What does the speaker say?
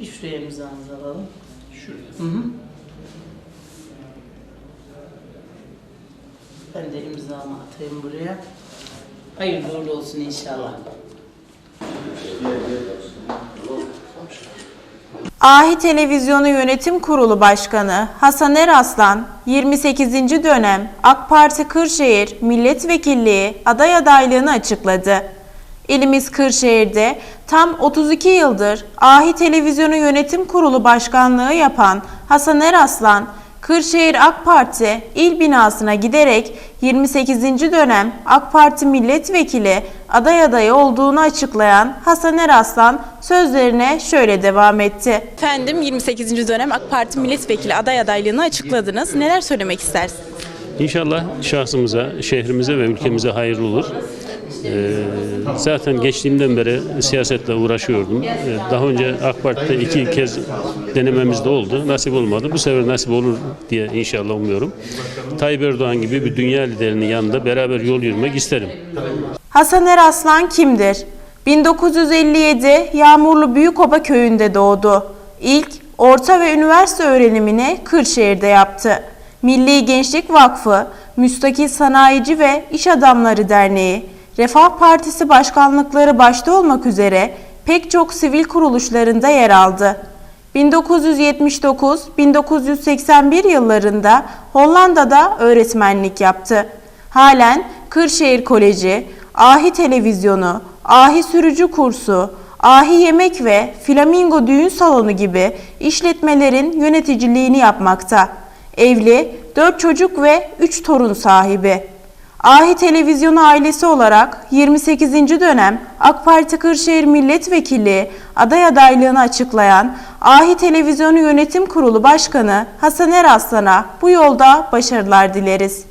Bir şuraya imzanızı alalım. Şuraya. Hı hı. Ben de imzamı atayım buraya. Hayırlı uğurlu olsun inşallah. Ahi Televizyonu Yönetim Kurulu Başkanı Hasan Eraslan, 28. dönem AK Parti Kırşehir Milletvekilliği aday adaylığını açıkladı. İlimiz Kırşehir'de tam 32 yıldır Ahi Televizyonu Yönetim Kurulu Başkanlığı yapan Hasan Eraslan, Kırşehir AK Parti il binasına giderek 28. dönem AK Parti milletvekili aday adayı olduğunu açıklayan Hasan Eraslan sözlerine şöyle devam etti. Efendim 28. dönem AK Parti milletvekili aday adaylığını açıkladınız. Neler söylemek istersiniz? İnşallah şahsımıza, şehrimize ve ülkemize hayırlı olur. Ee, zaten geçtiğimden beri siyasetle uğraşıyordum. Ee, daha önce AK Parti'de iki kez denememiz de oldu. Nasip olmadı. Bu sefer nasip olur diye inşallah umuyorum. Tayyip Erdoğan gibi bir dünya liderinin yanında beraber yol yürümek isterim. Hasan Eraslan kimdir? 1957 Yağmurlu Büyükoba köyünde doğdu. İlk, orta ve üniversite öğrenimini Kırşehir'de yaptı. Milli Gençlik Vakfı, Müstakil Sanayici ve İş Adamları Derneği, Refah Partisi başkanlıkları başta olmak üzere pek çok sivil kuruluşlarında yer aldı. 1979-1981 yıllarında Hollanda'da öğretmenlik yaptı. Halen Kırşehir Koleji, Ahi Televizyonu, Ahi Sürücü Kursu, Ahi Yemek ve Flamingo Düğün Salonu gibi işletmelerin yöneticiliğini yapmakta. Evli, 4 çocuk ve 3 torun sahibi. Ahi Televizyonu ailesi olarak 28. dönem AK Parti Kırşehir Milletvekili aday adaylığını açıklayan Ahi Televizyonu Yönetim Kurulu Başkanı Hasan Eraslan'a bu yolda başarılar dileriz.